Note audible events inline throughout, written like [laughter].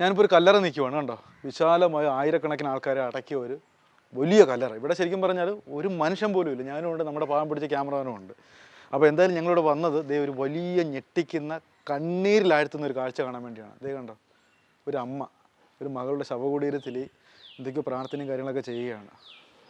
ഞാനിപ്പോൾ ഒരു കല്ലറ നിൽക്കുവാണ് കണ്ടോ? വിശാലമായ ആയിരക്കണക്കിന് ആൾക്കാരെ അടക്കിയ ഒരു വലിയ കല്ലറ. ഇവിടെ ശരിക്കും പറഞ്ഞാൽ ഒരു മനുഷ്യൻ പോലും ഇല്ല. ഞാനും ഉണ്ട് നമ്മുടെ പാവം പിടിച്ച ക്യാമറമാനും ഉണ്ട്. അപ്പോൾ എന്തായാലും ഞങ്ങളിവിടെ വന്നത് ദേ ഒരു വലിയ ഞെട്ടിക്കുന്ന കണ്ണീരിലാഴ്ത്തുന്ന ഒരു കാഴ്ച കാണാൻ വേണ്ടിയാണ്. ദേ കണ്ടോ? ഒരു അമ്മ ഒരു മകളുടെ ശവകുടീരത്തിൽ എന്തൊക്കെയോ പ്രാർത്ഥനയും കാര്യങ്ങളൊക്കെ ചെയ്യുകയാണ്.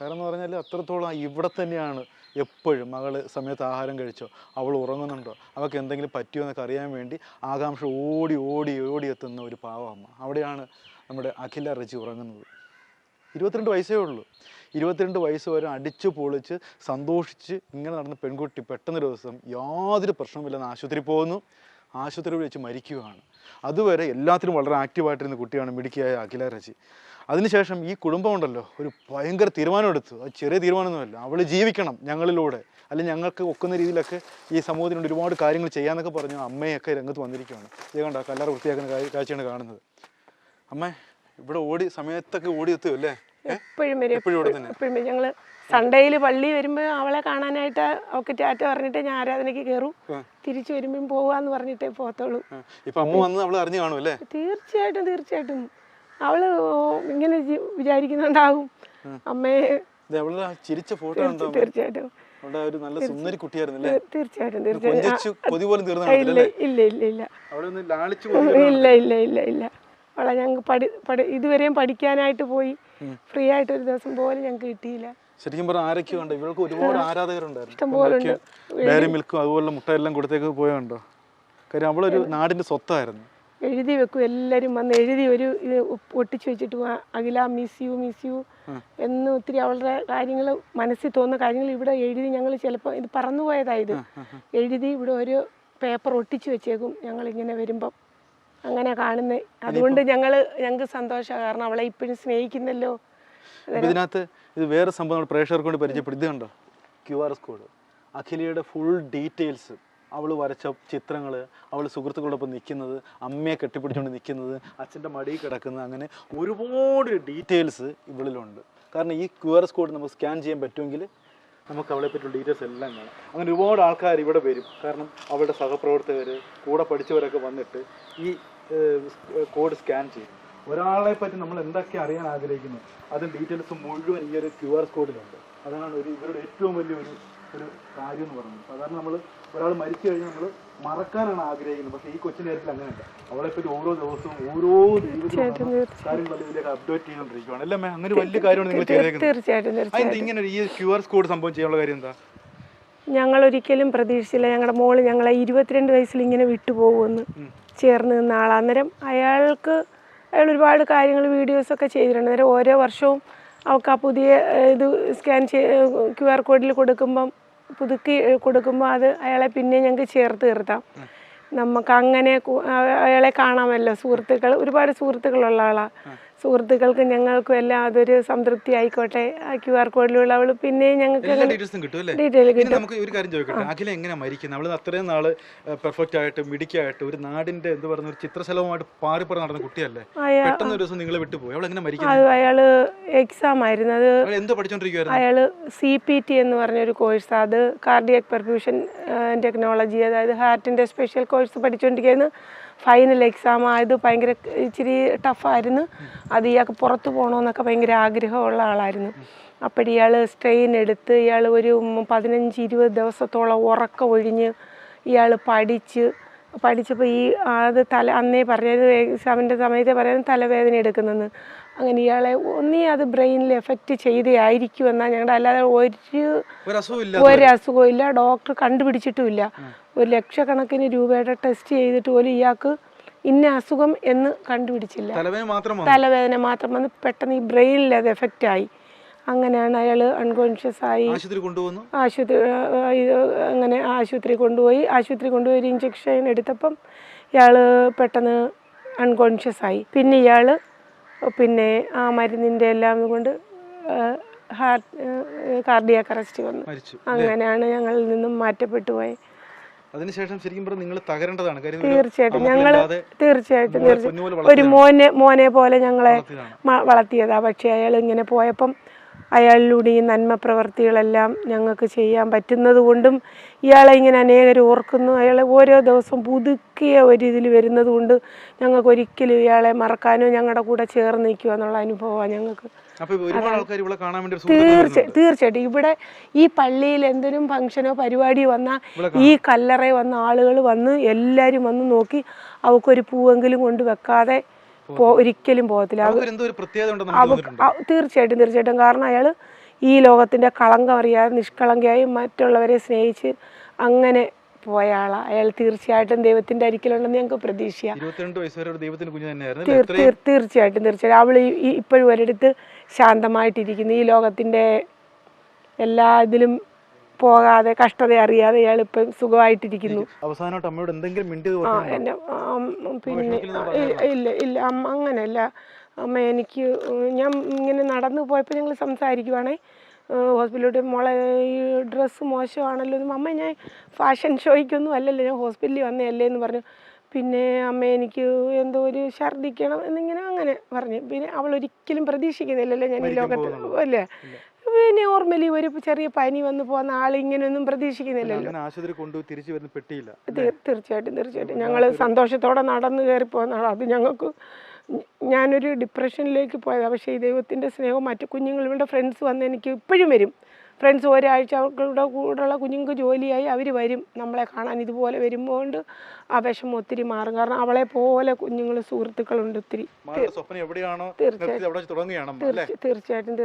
കാരണം എന്ന് പറഞ്ഞാൽ അത്രത്തോളം ഇവിടെ തന്നെയാണ് എപ്പോഴും മകൾ സമയത്ത് ആഹാരം കഴിച്ചോ അവൾ ഉറങ്ങുന്നുണ്ടോ അവൾക്ക് എന്തെങ്കിലും പറ്റിയോ എന്നൊക്കെ അറിയാൻ വേണ്ടി ആകാംക്ഷ ഓടി ഓടി ഓടി എത്തുന്ന ഒരു പാവമ്മ അവിടെയാണ് നമ്മുടെ അഖില റജി ഉറങ്ങുന്നത്. ഇരുപത്തിരണ്ട് വയസ്സേ ഉള്ളൂ. ഇരുപത്തിരണ്ട് വയസ്സ് വരെ അടിച്ചു പൊളിച്ച് സന്തോഷിച്ച് ഇങ്ങനെ നടന്ന പെൺകുട്ടി പെട്ടെന്നൊരു ദിവസം യാതൊരു പ്രശ്നവുമില്ലെന്ന് ആശുപത്രി പോകുന്നു. ആശുപത്രിയിൽ വെച്ച് മരിക്കുകയാണ്. അതുവരെ എല്ലാത്തിനും വളരെ ആക്റ്റീവായിട്ടിരുന്ന കുട്ടിയാണ് മിടുക്കിയായ അഖില രചി അതിനുശേഷം ഈ കുടുംബമുണ്ടല്ലോ ഒരു ഭയങ്കര തീരുമാനമെടുത്തു. അത് ചെറിയ തീരുമാനമൊന്നുമല്ല. അവൾ ജീവിക്കണം ഞങ്ങളിലൂടെ. അല്ലെങ്കിൽ ഞങ്ങൾക്ക് ഒക്കുന്ന രീതിയിലൊക്കെ ഈ സമൂഹത്തിനുണ്ട് ഒരുപാട് കാര്യങ്ങൾ ചെയ്യാന്നൊക്കെ പറഞ്ഞു അമ്മയൊക്കെ രംഗത്ത് വന്നിരിക്കുകയാണ് ഇത് കണ്ടോ? കല്ലറ വൃത്തിയാക്കുന്ന കാഴ്ചയാണ് കാണുന്നത്. അമ്മ ഇവിടെ ഓടി സമയത്തൊക്കെ ഓടി എത്തും അല്ലേ? എപ്പോഴും വരും. എപ്പോഴും ഞങ്ങൾ സൺഡേയിൽ പള്ളി വരുമ്പോൾ അവളെ കാണാനായിട്ട് ഒക്കെ ടാറ്റ പറഞ്ഞിട്ട് ഞാൻ ആരാധനയ്ക്ക് കയറും തിരിച്ചു വരുമ്പം പോവാന്ന് പറഞ്ഞിട്ടേ പോകത്തുള്ളൂ. ആ, ഇപ്പൊ അമ്മ വന്ന് അവൾ അറിഞ്ഞു കാണും അല്ലേ? തീർച്ചയായിട്ടും തീർച്ചയായിട്ടും. അവൾ ഇങ്ങനെ വിചാരിക്കുന്നുണ്ടാവും. അമ്മയെ ചിരിച്ച ഫോട്ടോ ഉണ്ടോ തീർച്ചയായിട്ടും. ഒരു നല്ല സുന്ദരി കുട്ടിയായിരുന്നു അല്ലേ തീർച്ചയായിട്ടും തീർച്ചയായിട്ടും. കൊഞ്ചിച്ചു കൊതി പോലും തീർന്നു ഇല്ല ഇല്ല ഇല്ല ഇല്ല. അവിടെ ഒന്ന് ലാളിച്ചു ഇല്ല ഇല്ല ഇല്ല ഇല്ല. അവളെ ഞങ്ങൾക്ക് പഠി പഠി ഇതുവരെയും പഠിക്കാനായിട്ട് പോയി. ഫ്രീ ആയിട്ട് ഒരു ദിവസം പോലും ഞങ്ങൾക്ക് കിട്ടിയില്ല. ശരിക്കും പറഞ്ഞാൽ ആരൊക്കെയോ ഉണ്ട് ഇവർക്ക് ഒരുപാട് ആരാധകരുണ്ടായിരുന്നു. ഡയറി മിൽക്കും അതുപോലെ മുട്ടയെല്ലാം കൊടുത്തേക്ക് പോയുണ്ടോ കാര്യം അവളൊരു നാടിന്റെ സ്വത്തായിരുന്നു. എഴുതി വെക്കും. എല്ലാവരും വന്ന് എഴുതി ഒരു ഇത് ഒട്ടിച്ചു വെച്ചിട്ട് പോവാ Akhila miss you miss you എന്ന് ഒത്തിരി അവളുടെ കാര്യങ്ങൾ മനസ്സിൽ തോന്നുന്ന കാര്യങ്ങൾ ഇവിടെ എഴുതി ഞങ്ങൾ ചിലപ്പോൾ ഇത് പറന്നുപോയതായത് എഴുതി ഇവിടെ ഒരു പേപ്പർ ഒട്ടിച്ചു വെച്ചേക്കും ഞങ്ങൾ ഇങ്ങനെ വരുമ്പം. അങ്ങനെ കാണുന്നത് അതുകൊണ്ട് ഞങ്ങൾ ഞങ്ങൾക്ക് സന്തോഷമാണ് കാരണം അവളെ ഇപ്പോഴും സ്നേഹിക്കുന്നല്ലോ. ഇതിനകത്ത് ഇത് വേറെ സംഭവം പ്രേക്ഷകർക്ക് കൊണ്ട് പരിചയപ്പെടുത്തി കണ്ടോ ക്യു ആർ കോഡ് അഖിലയുടെ ഫുൾ ഡീറ്റെയിൽസ് അവൾ വരച്ച ചിത്രങ്ങൾ അവൾ സുഹൃത്തുക്കളോടൊപ്പം നിൽക്കുന്നത് അമ്മയെ കെട്ടിപ്പിടിച്ചുകൊണ്ട് നിൽക്കുന്നത് അച്ഛന്റെ മടിയിൽ കിടക്കുന്നത് അങ്ങനെ ഒരുപാട് ഡീറ്റെയിൽസ് ഇവളിലുണ്ട്. കാരണം ഈ ക്യു ആർ കോഡ് നമുക്ക് സ്കാൻ ചെയ്യാൻ പറ്റുമെങ്കിൽ നമുക്ക് അവളെ പറ്റിയുള്ള ഡീറ്റെയിൽസ് എല്ലാം കാണാം. അങ്ങനെ ഒരുപാട് ആൾക്കാർ ഇവിടെ വരും. കാരണം അവളുടെ സഹപ്രവർത്തകർ കൂടെ പഠിച്ചവരൊക്കെ വന്നിട്ട് ഈ കോഡ് സ്കാൻ ചെയ്യും. ഒരാളെ പറ്റി നമ്മൾ എന്തൊക്കെ അറിയാൻ ആഗ്രഹിക്കുന്നു അത് ഡീറ്റെയിൽസ് മുഴുവൻ ഈ ഒരു ക്യു ആർ കോഡിലുണ്ട്. അതാണ് ഒരു ഇവരുടെ ഏറ്റവും വലിയ ഒരു കാര്യം എന്ന് പറയുന്നത്. സാധാരണ നമ്മൾ ഒരാൾ മരിച്ചു കഴിഞ്ഞാൽ നമ്മൾ മറക്കാനാണ് ആഗ്രഹിക്കുന്നത്. പക്ഷേ ഈ കൊച്ചിന്റെ കാര്യത്തിൽ അങ്ങനെയല്ല. അവളെപ്പറ്റി പറ്റി ഓരോ ദിവസവും ഓരോ ദൈവത്തിലും കാര്യങ്ങൾ ഇതിലേക്ക് അപ്ഡേറ്റ് ചെയ്തുകൊണ്ടിരിക്കുകയാണ് അല്ലേ? അങ്ങനെ വലിയ കാര്യമാണ് നിങ്ങൾ ചെയ്തേക്കുന്നത്. ഇങ്ങനെ ഒരു ഈ ക്യു ആർ കോഡ് സംഭവം ചെയ്യാനുള്ള കാര്യം എന്താ? ഞങ്ങൾ ഒരിക്കലും പ്രതീക്ഷിച്ചില്ല. ഞങ്ങളുടെ മോൾ ഞങ്ങളെ ഇരുപത്തിരണ്ട് വയസ്സിൽ ഇങ്ങനെ വിട്ടുപോകുമെന്ന് ചേർന്ന് നിന്ന ആൾ അന്നേരം അയാൾക്ക് അയാൾ ഒരുപാട് കാര്യങ്ങൾ വീഡിയോസൊക്കെ ചെയ്തിട്ടുണ്ട്. അന്നേരം ഓരോ വർഷവും അവൾക്ക് ആ പുതിയ ഇത് സ്കാൻ ചെയ്ത് ക്യു ആർ കോഡിൽ കൊടുക്കുമ്പം പുതുക്കി കൊടുക്കുമ്പോൾ അത് അയാളെ പിന്നെ ഞങ്ങൾക്ക് ചേർത്ത് നിർത്താം. നമുക്ക് അങ്ങനെ അയാളെ കാണാമല്ലോ. സുഹൃത്തുക്കൾ ഒരുപാട് സുഹൃത്തുക്കളുള്ള ആളാണ് സുഹൃത്തുക്കൾക്ക് ഞങ്ങൾക്കും എല്ലാം അതൊരു സംതൃപ്തി ആയിക്കോട്ടെ ആ ക്യു ആർ കോഡിലുള്ള അവൾ പിന്നെ ഞങ്ങൾക്ക് ഡീറ്റെയിൽ കിട്ടും നമുക്ക് ഒരു കാര്യം ചോദിക്കട്ടെ. അഖില എങ്ങനെ മരിക്കുന്നത് അവൾ അത്രയും നാൾ പെർഫെക്റ്റ് ആയിട്ട് മിടിക്കായിട്ട് ഒരു നാടിന്റെ എന്ത് പറയുന്ന ഒരു ചിത്രശലഭമായിട്ട് പാറിപ്പറ നടന്ന കുട്ടിയല്ലേ? പെട്ടെന്ന് ഒരു ദിവസം നിങ്ങൾ വിട്ടുപോയി. അവൾ എങ്ങനെ മരിക്കുന്നത് അത് അയാൾ എക്സാം ആയിരുന്നു. അത് എന്തോ പഠിച്ചോണ്ടിരിക്കുവായിരുന്നു? അയാൾ സി പി ടി എന്ന് പറഞ്ഞൊരു കോഴ്സ് അത് കാർഡിയക് പെർഫ്യൂഷൻ ടെക്നോളജി അതായത് ഹാർട്ടിന്റെ സ്പെഷ്യൽ കോഴ്സ് പഠിച്ചുകൊണ്ടിരിക്കുന്നു ഫൈനൽ എക്സാം ആയത് ഭയങ്കര ഇച്ചിരി ടഫായിരുന്നു അത് ഇയാൾക്ക് പുറത്ത് പോകണമെന്നൊക്കെ ഭയങ്കര ആഗ്രഹമുള്ള ആളായിരുന്നു. അപ്പോൾ ഇയാൾ സ്ട്രെയിൻ എടുത്ത് ഇയാൾ ഒരു പതിനഞ്ച് ഇരുപത് ദിവസത്തോളം ഉറക്കം ഒഴിഞ്ഞ് ഇയാൾ പഠിച്ച് പഠിച്ചപ്പോൾ ഈ അത് തല അന്നേ പറഞ്ഞത് എക്സാമിന്റെ സമയത്ത് പറയുന്നത് തലവേദന എടുക്കുന്നെന്ന് അങ്ങനെ ഇയാളെ ഒന്നീ അത് ബ്രെയിനിൽ എഫക്റ്റ് ചെയ്തേ എന്നാൽ ഞങ്ങളുടെ അല്ലാതെ ഒരു ഒരു അസുഖം ഒരു അസുഖവും ഇല്ല. ഡോക്ടർ കണ്ടുപിടിച്ചിട്ടുമില്ല ഒരു ലക്ഷക്കണക്കിന് രൂപയുടെ ടെസ്റ്റ് ചെയ്തിട്ട് പോലും ഇയാൾക്ക് ഇന്ന അസുഖം എന്ന് കണ്ടുപിടിച്ചില്ല. തലവേദന മാത്രം വന്ന്. പെട്ടെന്ന് ഈ ബ്രെയിനിൽ അത് എഫക്റ്റ് ആയി. അങ്ങനെയാണ് അയാൾ അൺകോൺഷ്യസ് ആയി. ആശുപത്രി അങ്ങനെ ആശുപത്രി കൊണ്ടുപോയി. ആശുപത്രി കൊണ്ടുപോയി ഒരു ഇഞ്ചക്ഷൻ എടുത്തപ്പം ഇയാൾ പെട്ടെന്ന് അൺകോൺഷ്യസ് ആയി. പിന്നെ ഇയാൾ പിന്നെ ആ മരുന്നിന്റെ എല്ലാം കൊണ്ട് ഹാർട്ട് കാർഡിയാക്ക് അറസ്റ്റ് വന്നു. അങ്ങനെയാണ് ഞങ്ങളിൽ നിന്നും മാറ്റപ്പെട്ടു പോയത് അതിനുശേഷം ശരിക്കും പറഞ്ഞാൽ നിങ്ങൾ തകരേണ്ടതാണ്. തീർച്ചയായിട്ടും. ഞങ്ങൾ തീർച്ചയായിട്ടും തീർച്ചയായിട്ടും. ഒരു മോനെ മോനെ പോലെ ഞങ്ങളെ. വളർത്തിയതാ. പക്ഷേ അയാൾ ഇങ്ങനെ പോയപ്പം അയാളിലൂടെ ഈ നന്മ പ്രവർത്തികളെല്ലാം ഞങ്ങൾക്ക് ചെയ്യാൻ പറ്റുന്നത് കൊണ്ടും ഇയാളെ ഇങ്ങനെ അനേകർ ഓർക്കുന്നു. അയാളെ ഓരോ ദിവസവും പുതുക്കിയ ഒരു ഇതിൽ വരുന്നത് കൊണ്ട് ഞങ്ങൾക്ക് ഒരിക്കലും ഇയാളെ മറക്കാനോ ഞങ്ങളുടെ കൂടെ ചേർന്ന് നിൽക്കുക എന്നുള്ള അനുഭവമാണ് ഞങ്ങൾക്ക്. തീർച്ച തീർച്ചയായിട്ടും. ഇവിടെ ഈ പള്ളിയിൽ എന്തെങ്കിലും ഫംഗ്ഷനോ പരിപാടി വന്നാൽ ഈ കല്ലറ വന്ന ആളുകൾ വന്ന് എല്ലാവരും വന്ന് നോക്കി അവക്കൊരു പൂവെങ്കിലും കൊണ്ട് വെക്കാതെ പോ ഒരിക്കലും പോകത്തില്ല. അവ- തീർച്ചയായിട്ടും തീർച്ചയായിട്ടും. കാരണം അയാൾ ഈ ലോകത്തിന്റെ കളങ്കം അറിയാതെ നിഷ്കളങ്കയായി മറ്റുള്ളവരെ സ്നേഹിച്ച് അങ്ങനെ പോയ ആളാണ് അയാൾ തീർച്ചയായിട്ടും ദൈവത്തിന്റെ അരിക്കലുണ്ടെന്ന് ഞങ്ങൾക്ക് പ്രതീക്ഷയാണ് തീർ തീർച്ചയായിട്ടും തീർച്ചയായിട്ടും. അവൾ ഇപ്പോഴും ഒരിടത്ത് ശാന്തമായിട്ടിരിക്കുന്നു. ഈ ലോകത്തിന്റെ എല്ലാ ഇതിലും പോകാതെ കഷ്ടത അറിയാതെ ഇയാൾ ഇപ്പം സുഖമായിട്ടിരിക്കുന്നു. അവസാനമായിട്ട് അമ്മയോട് എന്തെങ്കിലും പിന്നെ ഇല്ല ഇല്ല അമ്മ അങ്ങനെയല്ല. അമ്മ എനിക്ക് ഞാൻ ഇങ്ങനെ നടന്നു പോയപ്പോൾ ഞങ്ങൾ സംസാരിക്കുവാണേ. ഹോസ്പിറ്റലിലോട്ട് മോളെ ഈ ഡ്രസ്സ് മോശമാണല്ലോ എന്ന് അമ്മ ഞാൻ ഫാഷൻ ഷോയ്ക്കൊന്നും അല്ലല്ലോ ഞാൻ ഹോസ്പിറ്റലിൽ വന്നതല്ലേ എന്ന് പറഞ്ഞു. പിന്നെ അമ്മ എനിക്ക് എന്തോ ഒരു ഛർദ്ദിക്കണം എന്നിങ്ങനെ അങ്ങനെ പറഞ്ഞു. പിന്നെ അവൾ ഒരിക്കലും പ്രതീക്ഷിക്കുന്നില്ലല്ലോ ഞാൻ ഈ ലോകത്ത് അല്ലേ? പിന്നെ നോർമലി ഒരു ചെറിയ പനി വന്നു പോകുന്ന ആൾ ഇങ്ങനെയൊന്നും പ്രതീക്ഷിക്കുന്നില്ലല്ലോ. അങ്ങനെ ആശുപത്രി കൊണ്ടുപോയി തിരിച്ചു വരുന്ന പെട്ടിയില്ല തീർ- തീർച്ചയായിട്ടും തീർച്ചയായിട്ടും. ഞങ്ങൾ സന്തോഷത്തോടെ നടന്നു കയറി പോകുന്നതാണ് അത് ഞങ്ങൾക്ക് ഞാനൊരു ഡിപ്രഷനിലേക്ക് പോയതാണ് പക്ഷേ ഈ ദൈവത്തിന്റെ സ്നേഹവും മറ്റു കുഞ്ഞുങ്ങൾ ഇവിടെ ഫ്രണ്ട്സ് വന്ന് എനിക്ക് ഇപ്പോഴും വരും. ഫ്രണ്ട്സ് ഒരാഴ്ച അവരുടെ കൂടെയുള്ള കുഞ്ഞുങ്ങൾക്ക് ജോലിയായി അവർ വരും. നമ്മളെ കാണാൻ ഇതുപോലെ വരുമ്പോൾ കൊണ്ട് ആ വിഷമം ഒത്തിരി മാറും. കാരണം അവളെ പോലെ കുഞ്ഞുങ്ങൾ സുഹൃത്തുക്കളുണ്ട് ഒത്തിരി. തീർച്ചയായിട്ടും. തീർച്ചയായിട്ടും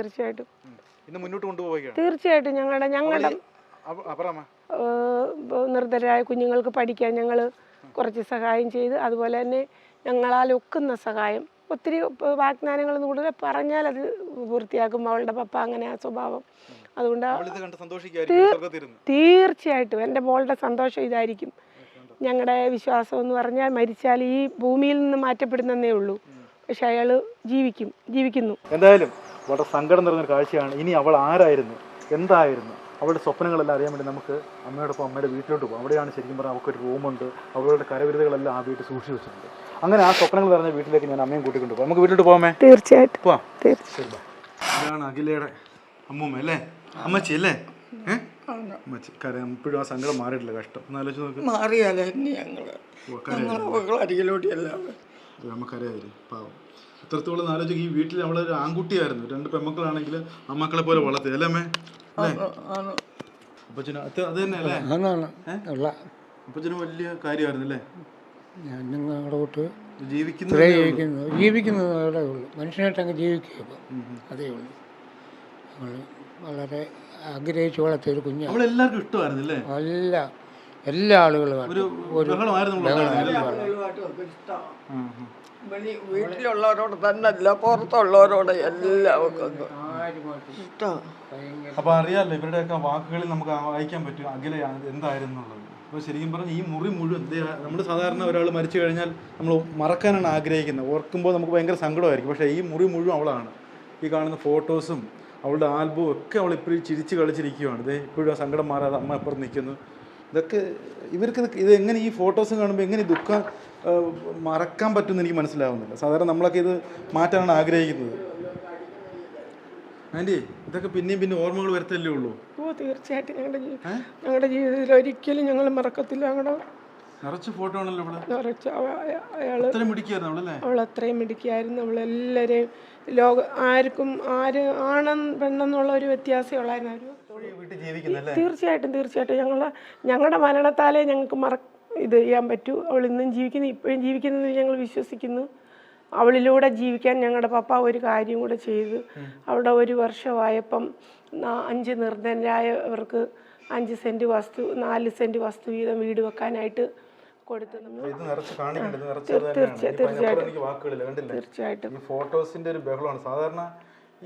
തീർച്ചയായിട്ടും. ഞങ്ങളുടെ ഞങ്ങളുടെ നിർദ്ധരായ കുഞ്ഞുങ്ങൾക്ക് പഠിക്കാൻ ഞങ്ങൾ കുറച്ച് സഹായം ചെയ്ത് അതുപോലെ തന്നെ ഞങ്ങളാൽ ഒക്കുന്ന സഹായം. ഒത്തിരി വാഗ്ദാനങ്ങൾ വാഗ്ദാനങ്ങളൊന്നും കൂടുതൽ പറഞ്ഞാൽ അത് പൂർത്തിയാക്കും. അവളുടെ പപ്പ അങ്ങനെ ആ സ്വഭാവം. അതുകൊണ്ട്. തീർച്ചയായിട്ടും. എന്റെ മോളുടെ സന്തോഷം ഇതായിരിക്കും. ഞങ്ങളുടെ വിശ്വാസം എന്ന് പറഞ്ഞാൽ മരിച്ചാൽ ഈ ഭൂമിയിൽ നിന്ന് മാറ്റപ്പെടുന്നതേ ഉള്ളൂ. പക്ഷെ അയാൾ ജീവിക്കും ജീവിക്കുന്നു. എന്തായാലും വളരെ സങ്കടം നിറഞ്ഞൊരു കാഴ്ചയാണ്. ഇനി അവൾ ആരായിരുന്നു? എന്തായിരുന്നു? അവളുടെ സ്വപ്നങ്ങളെല്ലാം അറിയാൻ വേണ്ടി നമുക്ക് അമ്മയോടൊപ്പം അമ്മയുടെ വീട്ടിലോട്ട് പോകും. അവിടെയാണ് ശരിക്കും പറഞ്ഞാൽ അവൾക്കൊരു റൂമുണ്ട്. അവളുടെ കരവിരുതുകളെല്ലാം ആ വീട്ടിൽ സൂക്ഷിച്ചു വെച്ചിട്ടുണ്ട്. അങ്ങനെ ആ സ്വപ്നങ്ങൾ പറഞ്ഞ വീട്ടിലേക്ക് ഞാൻ അമ്മയും കൂട്ടിക്കൊണ്ട് പോകാം നമുക്ക് വീട്ടിലോട്ട് പോകാമേ തീർച്ചയായിട്ടും. പോവാം. തീർച്ചയായും ഇതാണ് അഖിലയുടെ അമ്മൂമ്മ അല്ലേ? അമ്മച്ചി അല്ലേ? അമ്മച്ചി കരയാൻ ഇപ്പോഴും ആ സങ്കടം മാറിയിട്ടില്ല കഷ്ടം. ഒന്ന് നോക്ക്. മാറിയാലേ ഞങ്ങൾ. ഞങ്ങളെ മക്കൾ അരികിലോട്ട് അല്ലാതെ നമുക്കറിയാതില്ലേ പാവം. എത്രത്തോളം ആലോചിക്കും. ഈ വീട്ടിൽ അവളൊരു ആൺകുട്ടിയായിരുന്നു. രണ്ട് പെമ്മക്കളാണെങ്കിൽ അമ്മക്കളെ പോലെ വളർത്തി. അല്ലേ അമ്മേ? അപ്പച്ചനും അത് അത് തന്നെ അല്ലേ അപ്പച്ചനും വലിയ കാര്യമായിരുന്നു അല്ലേ? ഞാൻ നിങ്ങളുടെ കൂട്ട് ജീവിക്കുന്നത് ജീവിക്കുന്നത് ജീവിക്കുന്നത് ഉള്ളൂ. മനുഷ്യനായിട്ട് അങ്ങ് ജീവിക്കുക ഇപ്പം. അതേ ഉള്ളൂ. നമ്മൾ വളരെ ആഗ്രഹിച്ചു വളർത്തിയ ഒരു കുഞ്ഞാണ്. അവളെല്ലാവർക്കും ഇഷ്ടമായിരുന്നു അല്ല? എല്ലാ എല്ലാ ആളുകളും വീട്ടിലുള്ളവരോട് തന്നല്ല പുറത്തുള്ളവരോട് എല്ലാവർക്കും അപ്പൊ അറിയാലോ ഇവരുടെയൊക്കെ വാക്കുകളിൽ നമുക്ക് വായിക്കാൻ പറ്റും. അഖില എന്തായിരുന്നു അപ്പോൾ ശരിക്കും പറഞ്ഞാൽ ഈ മുറി മുഴുവൻ നമ്മൾ സാധാരണ ഒരാൾ മരിച്ചു കഴിഞ്ഞാൽ നമ്മൾ മറക്കാനാണ് ആഗ്രഹിക്കുന്നത്. ഓർക്കുമ്പോൾ നമുക്ക് ഭയങ്കര സങ്കടമായിരിക്കും. പക്ഷേ ഈ മുറി മുഴുവൻ അവളാണ്. ഈ കാണുന്ന ഫോട്ടോസും അവളുടെ ആൽബവും ഒക്കെ അവൾ ഇപ്പോഴും ചിരിച്ച് കളിച്ചിരിക്കുകയാണ് ഇത് ഇപ്പോഴും ആ സങ്കടം മാറാതെ അമ്മ അപ്പുറം നിൽക്കുന്നു. ഇതൊക്കെ ഇവർക്ക് ഇത് എങ്ങനെ ഈ ഫോട്ടോസ് കാണുമ്പോൾ എങ്ങനെ ദുഃഖം മറക്കാൻ പറ്റുമെന്ന് എനിക്ക് മനസ്സിലാവുന്നില്ല. സാധാരണ നമ്മളൊക്കെ ഇത് മാറ്റാനാണ് ആഗ്രഹിക്കുന്നത്. ആന്റി ഇതൊക്കെ പിന്നെയും പിന്നെ ഓർമ്മകൾ വരത്തല്ലേ ഉള്ളൂ. ഓ തീർച്ചയായിട്ടും ഞങ്ങളുടെ ഞങ്ങളുടെ ജീവിതത്തിൽ ഒരിക്കലും ഞങ്ങൾ മറക്കത്തില്ല. ഞങ്ങളുടെ നിറച്ച് ഫോട്ടോ ആണല്ലോ ഇവിടെ. നിറച്ച് അയാൾ അത്ര മിടിക്കായിരുന്നു അവളല്ലേ? അവൾ അത്രയും മിടുക്കിയായിരുന്നു. അവളെല്ലാവരെയും ലോക ആർക്കും ആര് ആണെൻ പെണ്ണെന്നുള്ള ഒരു വ്യത്യാസമേ ഉള്ളായിരുന്നു തീർച്ചയായിട്ടും തീർച്ചയായിട്ടും. ഞങ്ങൾ ഞങ്ങളുടെ മരണത്താലേ ഞങ്ങൾക്ക് മറ ഇത് ചെയ്യാൻ പറ്റൂ. അവൾ ഇന്നും ജീവിക്കുന്നു ഇപ്പോഴും ജീവിക്കുന്നതിൽ ഞങ്ങൾ വിശ്വസിക്കുന്നു. അവളിലൂടെ ജീവിക്കാൻ ഞങ്ങളുടെ പപ്പ ഒരു കാര്യം കൂടെ ചെയ്തു. അവിടെ ഒരു വർഷമായപ്പം അഞ്ച് നിർധനരായവർക്ക് അഞ്ച് സെന്റ് വസ്തു നാല് സെന്റ് വസ്തു വീതം വീട് വെക്കാനായിട്ട് കൊടുത്തു തീർച്ചയായിട്ടും. തീർച്ചയായിട്ടും. ഫോട്ടോസിന്റെ ഒരു ബഹളമാണ്. സാധാരണ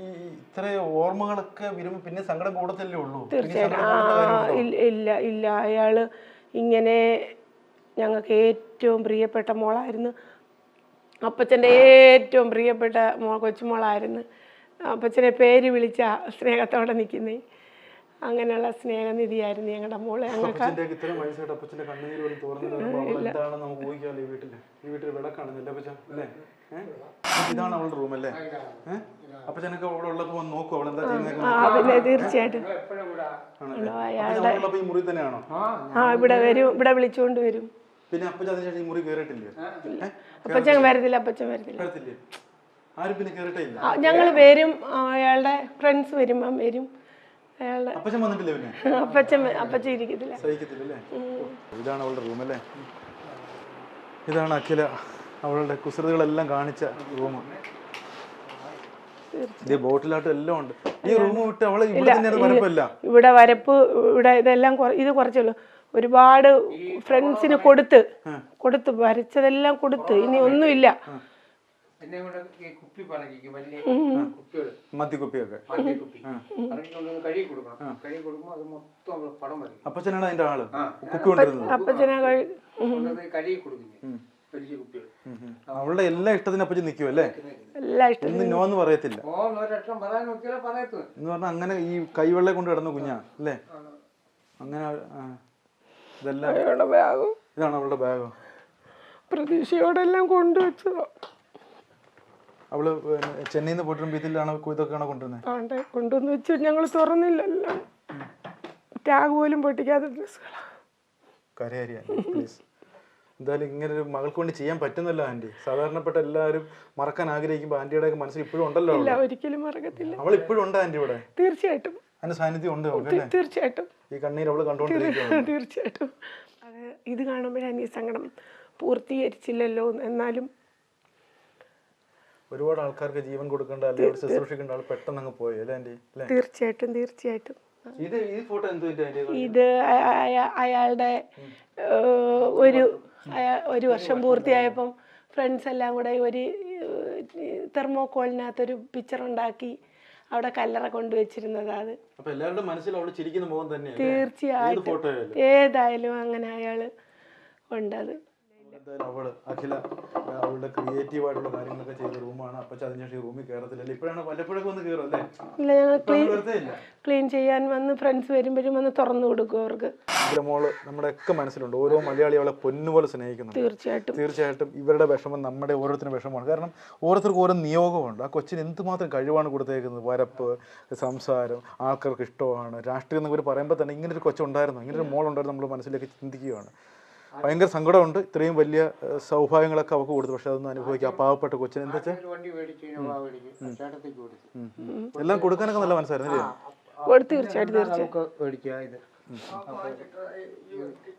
ഈ ഇത്ര ഓർമ്മകളൊക്കെ വരുമ്പോൾ പിന്നെ സങ്കടം കൂടത്തല്ലേ ഉള്ളൂ. തീർച്ചയായിട്ടും? ഇല്ല ഇല്ല. അയാൾ ഇങ്ങനെ ഞങ്ങൾക്ക് ഏറ്റവും പ്രിയപ്പെട്ട മോളായിരുന്നു. അപ്പച്ചന്റെ ഏറ്റവും പ്രിയപ്പെട്ട മോ കൊച്ചുമോളായിരുന്നു. അപ്പച്ചനെ പേര് വിളിച്ച സ്നേഹത്തോടെ നിൽക്കുന്നേ അങ്ങനെയുള്ള സ്നേഹനിധിയായിരുന്നു ഞങ്ങളുടെ മോൾ. ഇതാണ് അവളുടെ റൂം അല്ലേ? അപ്പച്ചനൊക്കെ അവിടെ ഉള്ളപ്പോ വന്ന് നോക്കും അവൾ എന്താ ചെയ്യുന്നത് തീർച്ചയായിട്ടും. ഈ മുറി തന്നെയാണോ? ആ ഇവിടെ വരും. ഇവിടെ വിളിച്ചുകൊണ്ട് വരും. പിന്നെ അപ്പച്ചൻ അതിനുശേഷം ഈ മുറി കയറിയിട്ടില്ലേ അപ്പച്ചൻ വരത്തില്ല അപ്പച്ചൻ വരത്തില്ല. ആരും പിന്നെ കേറിട്ടില്ല ഇല്ല. ഞങ്ങൾ വരും അയാളുടെ ഫ്രണ്ട്സ് വരുമ്പം വരും. അയാളുടെ അപ്പച്ചൻ വന്നിട്ടില്ല പിന്നെ? [laughs] അപ്പച്ചൻ അപ്പച്ചൻ ഇരിക്കത്തില്ല. സഹിക്കത്തില്ല ഇതാണ് അവളുടെ റൂം അല്ലേ? ഇതാണ് അഖില. അവളുടെ കുസൃതികളെല്ലാം കാണിച്ച റൂം ബോട്ടിലാട്ടും എല്ലാം ഉണ്ട്. ഈ റൂം വിട്ട് അവളെ ഇവിടെ വരപ്പില്ല. ഇവിടെ വരപ്പ് ഇവിടെ ഇതെല്ലാം കുറ- ഇത് കുറച്ചുള്ളൂ ഒരുപാട് ഫ്രണ്ട്സിന് കൊടുത്ത് കൊടുത്ത് വരച്ചതെല്ലാം കൊടുത്ത് ഇനി ഒന്നുമില്ല അപ്പച്ചനാണ് അതിന്റെ ആൾ? കുപ്പി അപ്പച്ചനെ കഴുകി അവളുടെ എല്ലാ ഇഷ്ടത്തിനും അപ്പച്ചൻ നിൽക്കും അല്ലേ? ഒന്നും നോ എന്ന് പറയത്തില്ല. എന്ന് പറഞ്ഞാൽ അങ്ങനെ ഈ കൈവെള്ളം കൊണ്ട് കിടന്ന കുഞ്ഞാ അല്ലേ? അങ്ങനെ. ഇതെല്ലാം അവളുടെ ബാഗും ഇതാണ് അവളുടെ ബാഗ് പ്രതീക്ഷയോടെല്ലാം കൊണ്ടുവച്ചതോ. അവൾ ചെന്നൈയിൽ നിന്ന് പോയിട്ടും ഇതിലാണ് ഇതൊക്കെയാണോ കൊണ്ടുവരുന്നത് ആണ്ടെ കൊണ്ടുവന്ന് വെച്ച് ഞങ്ങൾ തുറന്നില്ലല്ലോ. ടാഗ് പോലും പൊട്ടിക്കാത്ത ഡ്രസ്സുകളാണ് എന്തായാലും ഇങ്ങനെ ഒരു മകൾക്ക് വേണ്ടി ചെയ്യാൻ പറ്റുന്നല്ലോ ആന്റി. സാധാരണപ്പെട്ട എല്ലാവരും മറക്കാൻ ആഗ്രഹിക്കുമ്പോൾ ആന്റിയുടെ മനസ്സിൽ ഇപ്പോഴും ഉണ്ടല്ലോ ഇല്ല ഒരിക്കലും മറക്കത്തില്ല. അവൾ ഇപ്പോഴും ഉണ്ട് ആന്റി ഇവിടെ? തീർച്ചയായിട്ടും. അതിന്റെ സാന്നിധ്യം ഉണ്ട് തീർച്ചയായിട്ടും. ഈ കണ്ണീര് അവൾ കണ്ടുകൊണ്ടിരിക്കുകയാണ് തീർച്ചയായിട്ടും അത് ഇത് കാണുമ്പോഴാണ് ഈ സങ്കടം പൂർത്തീകരിച്ചില്ലല്ലോ എന്ന്. എന്നാലും ഒരുപാട് ആൾക്കാർക്ക് ജീവൻ കൊടുക്കേണ്ട അല്ലെങ്കിൽ അവർ ശുശ്രൂഷിക്കേണ്ട ആൾ പെട്ടെന്ന് അങ്ങ് പോയി അല്ലേ ആന്റി? തീർച്ചയായിട്ടും തീർച്ചയായിട്ടും. ഇത് ഈ ഫോട്ടോ ഇത് അയ- അയ- അയാളുടെ ഒരു ഒരു വർഷം പൂർത്തിയായപ്പം ഫ്രണ്ട്സ് എല്ലാം കൂടെ ഒരു തെർമോക്കോളിനകത്തൊരു പിക്ചർ ഉണ്ടാക്കി അവിടെ കല്ലറ കൊണ്ടുവച്ചിരുന്നത് അത്. എല്ലാവരുടെ മനസ്സിൽ ചിരിക്കുന്ന മുഖം തീർച്ചയായിട്ടും. ഏതായാലും അങ്ങനെ അയാൾ ഉണ്ടത് എന്തായാലും അവൾ അഖില അവളുടെ ക്രിയേറ്റീവ് ആയിട്ടുള്ള കാര്യങ്ങളൊക്കെ ചെയ്ത റൂമാണ് അപ്പച്ച അതിനുശേഷം ഈ റൂമിൽ കയറത്തില്ല ഇപ്പോഴാണ് വല്ലപ്പോഴൊക്കെ ഒന്ന് കയറും അല്ലേ? ഇല്ല ഞങ്ങൾ ക്ലീൻ ക്ലീൻ ചെയ്യാൻ വന്ന് ഫ്രണ്ട്സ് വരുമ്പോഴും വന്ന് തുറന്നു കൊടുക്കും അവർക്ക്. മോൾ നമ്മുടെ ഒക്കെ മനസ്സിലുണ്ട്. ഓരോ മലയാളി അവളെ പൊന്നുപോലെ സ്നേഹിക്കുന്നുണ്ട്. തീർച്ചയായിട്ടും. തീർച്ചയായിട്ടും ഇവരുടെ വിഷമം നമ്മുടെ ഓരോരുത്തരും വിഷമമാണ്. കാരണം ഓരോരുത്തർക്കും ഓരോ നിയോഗമുണ്ട്. ആ കൊച്ചിന് എന്തുമാത്രം കഴിവാണ് കൊടുത്തേക്കുന്നത്? വരപ്പ് സംസാരം ആൾക്കാർക്ക് ഇഷ്ടമാണ്. രാഷ്ട്രീയം എന്നൊക്കെ പറയുമ്പോൾ തന്നെ ഇങ്ങനെ ഒരു കൊച്ചുണ്ടായിരുന്നു. ഇങ്ങനെ ഒരു മോളുണ്ടായിരുന്നു നമ്മൾ മനസ്സിലേക്ക് ചിന്തിക്കുകയാണ്. ഭയങ്കര സങ്കടമുണ്ട്. ഇത്രയും വലിയ സൗഭാഗ്യങ്ങളൊക്കെ അവർക്ക് കൊടുത്തു. പക്ഷെ അതൊന്നും അനുഭവിക്കാം. പാവപ്പെട്ട കൊച്ചിന് എന്താ എല്ലാം കൊടുക്കാനൊക്കെ നല്ല മനസ്സായിരുന്നു തീർച്ചയായിട്ടും തീർച്ചയായിട്ടും.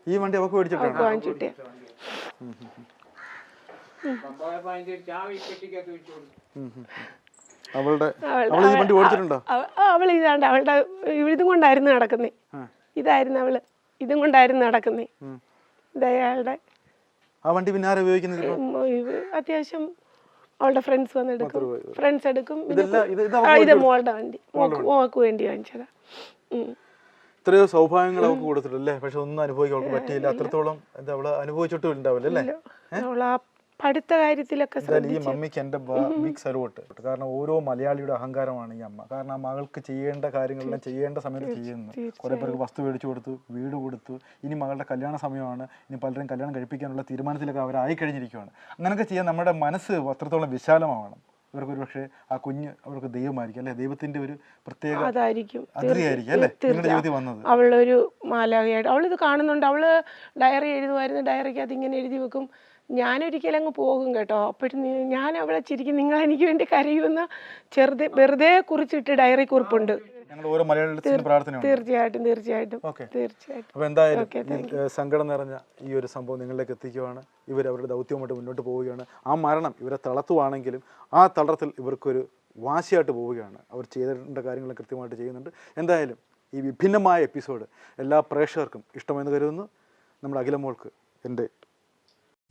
ഈ വണ്ടി അവക്ക് മേടിച്ചിട്ടുണ്ട് അവളുടെ അവൾ- ഈ വണ്ടി ഓടിച്ചിട്ടുണ്ടോ? അവ- അവൾ ഇതാണ്ട് അവളുടെ ഇതും കൊണ്ടായിരുന്നു നടക്കുന്നേ. ഇതായിരുന്നു അവൾ. ഇതും കൊണ്ടായിരുന്നു നടക്കുന്നേ. ഇതയാളുടെ ആ വണ്ടി പിന്നെ ആരാ ഉപയോഗിക്കുന്നത് ഇപ്പൊ? ഇത് അത്യാവശ്യം അവളുടെ ഫ്രണ്ട്സ് വന്ന് എടുക്കും ഫ്രണ്ട്സ് എടുക്കും. പിന്നെ ഇതെല്ലാം ഇത് ഇത് ആ, ഇത് മോളുടെ വണ്ടി. മോക്ക് മോക്ക് വേണ്ടി. വാങ്ങിച്ചതാ. ഉം. ഇത്രയോ സൗഭാഗ്യങ്ങൾ അവൾക്ക് കൊടുത്തിട്ടല്ലേ പക്ഷെ ഒന്നും അനുഭവിക്കാൻ അവൾക്ക് പറ്റിയില്ല. അത്രത്തോളം എന്താ അവൾ അനുഭവിച്ചിട്ടും ഉണ്ടാവില്ല അല്ലേ? ആ പഠിത്ത കാര്യത്തിലൊക്കെ ഈ മമ്മിക്ക് എന്റെ ബിഗ് സലൂട്ട്. കാരണം ഓരോ മലയാളിയുടെ അഹങ്കാരമാണ് ഈ അമ്മ. കാരണം ആ മകൾക്ക് ചെയ്യേണ്ട കാര്യങ്ങളെല്ലാം ചെയ്യേണ്ട സമയത്ത് ചെയ്യുന്നു. കുറെ പേർക്ക് വസ്തു മേടിച്ചു കൊടുത്തു വീട് കൊടുത്തു. ഇനി മകളുടെ കല്യാണ സമയമാണ്. ഇനി പലരും കല്യാണം കഴിപ്പിക്കാനുള്ള തീരുമാനത്തിലൊക്കെ അവരായി കഴിഞ്ഞിരിക്കുകയാണ് അങ്ങനെയൊക്കെ ചെയ്യാൻ നമ്മുടെ മനസ്സ് അത്രത്തോളം വിശാലമാവണം. ഇവർക്ക് പക്ഷേ ആ കുഞ്ഞ് അവർക്ക് ദൈവമായിരിക്കും അല്ലെ? ദൈവത്തിന്റെ ഒരു പ്രത്യേക അതായിരിക്കും. ജീവിതത്തിൽ വന്നത്. അവളൊരു മാലാകയായിട്ട് അവളിത് കാണുന്നുണ്ട്. അവൾ ഡയറി എഴുതുമായിരുന്നു. ഡയറിക്കകത്ത് ഇങ്ങനെ എഴുതി വെക്കും. ഞാനൊരിക്കലും അങ്ങ് പോകും കേട്ടോ. അപ്പോഴും ഞാൻ അവിടെ ചിരിക്കും. നിങ്ങൾ എനിക്ക് വേണ്ടി കരയുമെന്ന് ചെറുതെ വെറുതെ കുറിച്ചിട്ട് ഡയറി കുറിപ്പുണ്ട്. തീർച്ചയായിട്ടും തീർച്ചയായിട്ടും. തീർച്ചയായിട്ടും. എന്തായാലും സങ്കടം നിറഞ്ഞ ഈ ഒരു സംഭവം നിങ്ങളിലേക്ക് എത്തിക്കുവാണ്. ഇവർ അവരുടെ ദൗത്യവുമായിട്ട് മുന്നോട്ട് പോവുകയാണ്. ആ മരണം ഇവരെ തളർത്തുവാണെങ്കിലും ആ തളർത്തിൽ ഇവർക്കൊരു വാശിയായിട്ട് പോവുകയാണ്. അവർ ചെയ്തിട്ടുള്ള കാര്യങ്ങൾ കൃത്യമായിട്ട് ചെയ്യുന്നുണ്ട്. എന്തായാലും ഈ വിഭിന്നമായ എപ്പിസോഡ് എല്ലാ പ്രേക്ഷകർക്കും ഇഷ്ടമെന്ന് കരുതുന്നു. നമ്മുടെ അഖിലമോൾക്ക് എന്റെ